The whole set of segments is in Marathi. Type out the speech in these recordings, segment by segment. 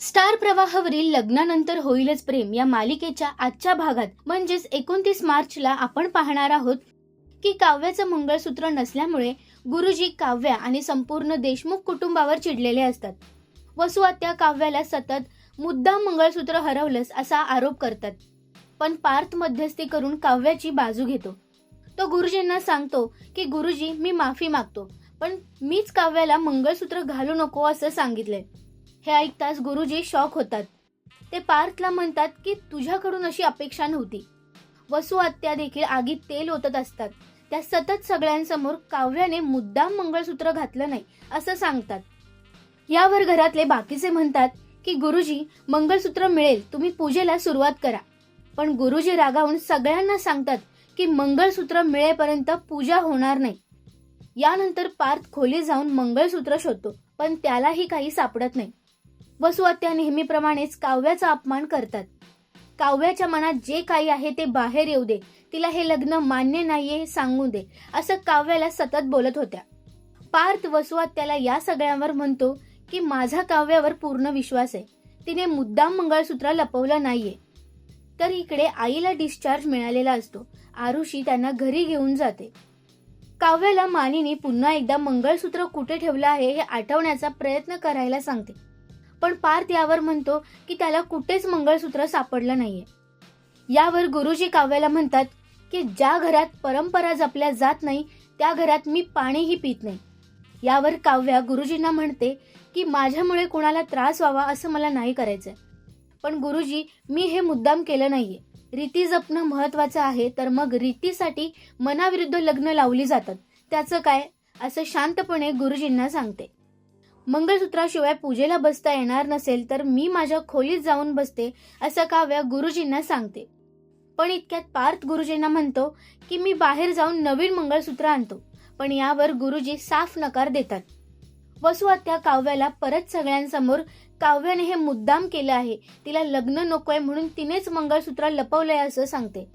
स्टार प्रवाहावरील लग्नानंतर होईलच प्रेम या मालिकेच्या आजच्या भागात. म्हणजेच एकोणतीस मार्चला आपण पाहणार आहोत की काव्याचं मंगळसूत्र नसल्यामुळे गुरुजी काव्या आणि संपूर्ण देशमुख कुटुंबावर चिडलेले असतात. वसुआत्या काव्याला सतत मुद्दाम मंगळसूत्र हरवलंस असा आरोप करतात. पण पार्थ मध्यस्थी करून काव्याची बाजू घेतो. तो गुरुजींना सांगतो की गुरुजी मी माफी मागतो पण मीच काव्याला मंगळसूत्र घालू नको असं सांगितलंय. हे ऐकताच गुरुजी शॉक होतात. ते पार्थला म्हणतात की तुझ्याकडून अशी अपेक्षा नव्हती. वसू आत्या देखील आगीत तेल ओतत असतात. त्या सतत सगळ्यांसमोर काव्याने मुद्दाम मंगळसूत्र घातलं नाही असं सांगतात. यावर घरातले बाकीचे म्हणतात की गुरुजी मंगळसूत्र मिळेल. तुम्ही पूजेला सुरुवात करा. पण गुरुजी रागावून सगळ्यांना सांगतात की मंगळसूत्र मिळेपर्यंत पूजा होणार नाही. यानंतर पार्थ खोली जाऊन मंगळसूत्र शोधतो पण त्यालाही काही सापडत नाही. वसुआत्या नेहमीप्रमाणेच काव्याचा अपमान करतात. काव्याच्या मनात जे काही आहे ते बाहेर येऊ दे. तिला हे लग्न मान्य नाहीये हे सांगू दे असं काव्याला सतत बोलत होत्या. पार्थ वसुआत्याला या सगळ्यांवर म्हणतो की माझा काव्यावर पूर्ण विश्वास आहे. तिने मुद्दाम मंगळसूत्र लपवलं नाहीये. तर इकडे आईला डिस्चार्ज मिळालेला असतो. आरुषी त्यांना घरी घेऊन जाते. काव्याला मानिनी पुन्हा एकदा मंगळसूत्र कुठे ठेवलं आहे हे आठवण्याचा प्रयत्न करायला सांगते. पण पार्थ यावर म्हणतो की त्याला कुठेच मंगळसूत्र सापडलं नाहीये. यावर गुरुजी काव्याला म्हणतात की ज्या घरात परंपरा जपल्या जात नाही त्या घरात मी पाणीही पित नाही. यावर काव्या गुरुजींना म्हणते की माझ्यामुळे कुणाला त्रास व्हावा असं मला नाही करायचंय. पण गुरुजी मी हे मुद्दाम केलं नाहीये. रीती जपणं महत्वाचं आहे तर मग रीतीसाठी मनाविरुद्ध लग्न लावली जातात. त्याचं काय? असं शांतपणे गुरुजींना सांगते. मंगळसूत्राशिवाय पूजेला बसता येणार नसेल तर मी माझ्या खोलीत जाऊन बसते असं काव्या गुरुजींना सांगते. पण इतक्यात पार्थ गुरुजींना म्हणतो की मी बाहेर जाऊन नवीन मंगळसूत्र आणतो पण यावर गुरुजी साफ नकार देतात. वसू आत्या काव्याला परत सगळ्यांसमोर काव्याने हे मुद्दाम केलं आहे तिला लग्न नकोय म्हणून तिनेच मंगळसूत्र लपवलंय असं सांगते.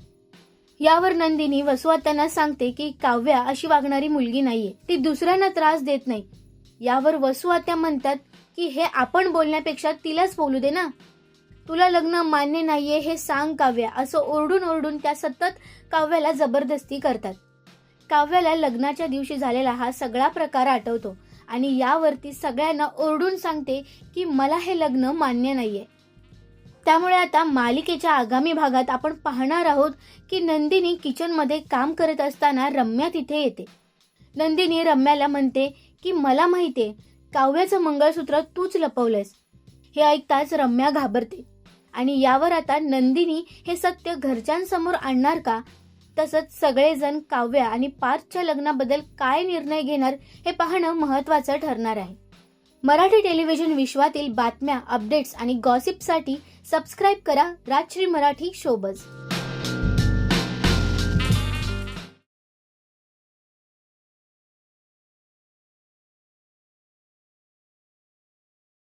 यावर नंदिनी वसुआत्यांना सांगते की काव्या अशी वागणारी मुलगी नाहीये ती दुसऱ्यांना त्रास देत नाही यावर वसुआत्या म्हणतात की हे आपण बोलण्यापेक्षा तिलाच बोलू दे ना. तुला लग्न मान्य नाहीये हे सांग काव्या. असं ओरडून ओरडून त्या सतत काव्याला जबरदस्ती करतात. काव्याला लग्नाच्या दिवशी झालेला हा सगळा प्रकार आठवतो आणि यावरती सगळ्यांना ओरडून सांगते की मला हे लग्न मान्य नाहीये. त्यामुळे आता मालिकेच्या आगामी भागात आपण पाहणार आहोत की नंदिनी किचनमध्ये काम करत असताना रम्या तिथे येते. नंदिनी रम्याला म्हणते की मला माहितीये काव्याचं मंगळसूत्र तूच लपवलंयस. हे ऐकताच रम्या घाबरते. आणि यावर आता नंदिनी हे सत्य घरच्यांसमोर आणणार का? तसंच सगळेजण काव्या आणि पार्थच्या लग्नाबद्दल काय निर्णय घेणार हे पाहणं महत्वाचं ठरणार आहे. मराठी टेलिव्हिजन विश्वातील बातम्या अपडेट्स आणि गॉसिपसाठी सबस्क्राईब करा राजश्री मराठी शोबज.